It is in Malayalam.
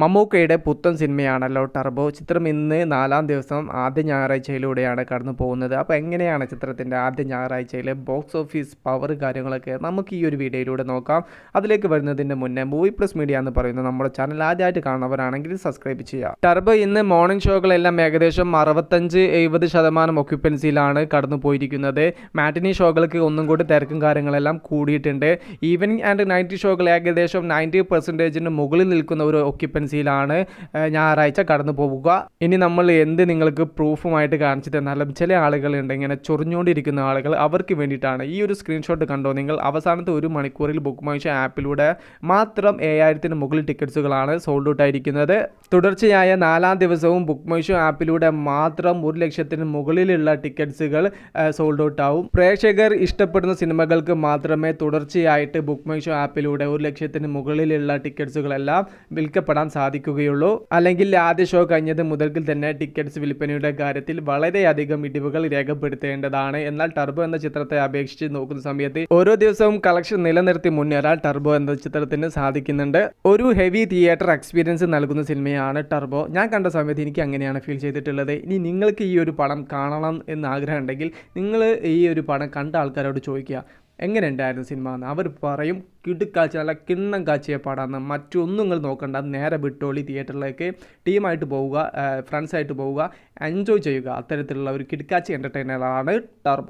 മമ്മൂക്കയുടെ പുത്തൻ സിനിമയാണല്ലോ ടർബോ. ചിത്രം ഇന്ന് നാലാം ദിവസം ആദ്യ ഞായറാഴ്ചയിലൂടെയാണ് കടന്നു പോകുന്നത്. അപ്പോൾ എങ്ങനെയാണ് ചിത്രത്തിന്റെ ആദ്യ ഞായറാഴ്ചയിലെ ബോക്സ് ഓഫീസ് പവർ കാര്യങ്ങളൊക്കെ നമുക്ക് ഈ ഒരു വീഡിയോയിലൂടെ നോക്കാം. അതിലേക്ക് വരുന്നതിന് മുന്നേ മൂവി പ്ലസ് മീഡിയ എന്ന് പറയുന്ന നമ്മുടെ ചാനൽ ആദ്യമായിട്ട് കാണുന്നവരാണെങ്കിൽ സബ്സ്ക്രൈബ് ചെയ്യുക. ടർബോ ഇന്ന് മോർണിംഗ് ഷോകളെല്ലാം ഏകദേശം അറുപത്തഞ്ച് എഴുപത് ശതമാനം ഒക്യുപ്പൻസിയിലാണ് കടന്നു പോയിരിക്കുന്നത്. മാറ്റിനി ഷോകൾക്ക് ഒന്നും കൂടി തിരക്കും കാര്യങ്ങളെല്ലാം കൂടിയിട്ടുണ്ട്. ഈവനിങ് ആൻഡ് നൈറ്റ് ഷോകൾ ഏകദേശം നയന്റി പെർസെന്റേജിന് മുകളിൽ നിൽക്കുന്ന ഒരു ഒക്യുപ്പൻസിയിലാണ് ഏഹ്, ഞായറാഴ്ച കടന്നു പോവുക. ഇനി നമ്മൾ എന്ത് നിങ്ങൾക്ക് പ്രൂഫുമായിട്ട് കാണിച്ചു തന്നാലും ചില ആളുകളുണ്ട് ഇങ്ങനെ ചൊറിഞ്ഞുകൊണ്ടിരിക്കുന്ന ആളുകൾ അവർക്ക് വേണ്ടിയിട്ടാണ്. ഈ ഒരു സ്ക്രീൻഷോട്ട് കണ്ടോ? നിങ്ങൾ അവസാനത്തെ ഒരു മണിക്കൂറിൽ ബുക്ക് മൈ ആപ്പിലൂടെ മാത്രം ഏഴായിരത്തിന് മുകളിൽ ടിക്കറ്റ്സുകളാണ് സോൾഡ് ഔട്ട് ആയിരിക്കുന്നത്. തുടർച്ചയായ നാലാം ദിവസവും ബുക്ക് മൈഷ ആപ്പിലൂടെ മാത്രം ഒരു ലക്ഷത്തിന് മുകളിലുള്ള ടിക്കറ്റ്സുകൾ സോൾഡ് ഔട്ട് ആവും. പ്രേക്ഷകർ ഇഷ്ടപ്പെടുന്ന സിനിമകൾക്ക് മാത്രമേ തുടർച്ചയായിട്ട് ബുക്ക് മൈഷോ ആപ്പിലൂടെ ഒരു ലക്ഷത്തിന് മുകളിലുള്ള ടിക്കറ്റ്സുകളെല്ലാം വിൽക്കപ്പെടാൻ സാധിക്കുകയുള്ളൂ. അല്ലെങ്കിൽ ആദ്യ ഷോ കഴിഞ്ഞത് മുതൽക്കിൽ തന്നെ ടിക്കറ്റ്സ് വിൽപ്പനയുടെ കാര്യത്തിൽ വളരെയധികം ഇടിവുകൾ രേഖപ്പെടുത്തേണ്ടതാണ്. എന്നാൽ ടർബോ എന്ന ചിത്രത്തെ അപേക്ഷിച്ച് നോക്കുന്ന സമയത്ത് ഓരോ ദിവസവും കളക്ഷൻ നിലനിർത്തി മുന്നേറാൻ ടർബോ എന്ന ചിത്രത്തിന് സാധിക്കുന്നുണ്ട്. ഒരു ഹെവി തിയേറ്റർ എക്സ്പീരിയൻസ് നൽകുന്ന സിനിമയാണ് ടർബോ. ഞാൻ കണ്ട സമയത്ത് എനിക്ക് അങ്ങനെയാണ് ഫീൽ ചെയ്തിട്ടുള്ളത്. ഇനി നിങ്ങൾക്ക് ഈ ഒരു പടം കാണണം എന്ന് ആഗ്രഹം ഉണ്ടെങ്കിൽ നിങ്ങൾ ഈ ഒരു പടം കണ്ട ആൾക്കാരോട് ചോദിക്കുക. എങ്ങനെ ഉണ്ടായിരുന്നു സിനിമ എന്ന്? അവർ പറയും കിടുക്കാഴ്ച നല്ല കിണ്ണം കാഴ്ചയെ പാടാന്ന് മറ്റൊന്നും നിങ്ങൾ നോക്കണ്ട നേരെ വിട്ടോളി തിയേറ്ററിലേക്ക്. ടീമായിട്ട് പോവുക ഫ്രണ്ട്സായിട്ട് പോവുക എൻജോയ് ചെയ്യുക. അത്തരത്തിലുള്ള ഒരു കിടുക്കാച്ചി എന്റർടൈനറാണ് ടർബോ.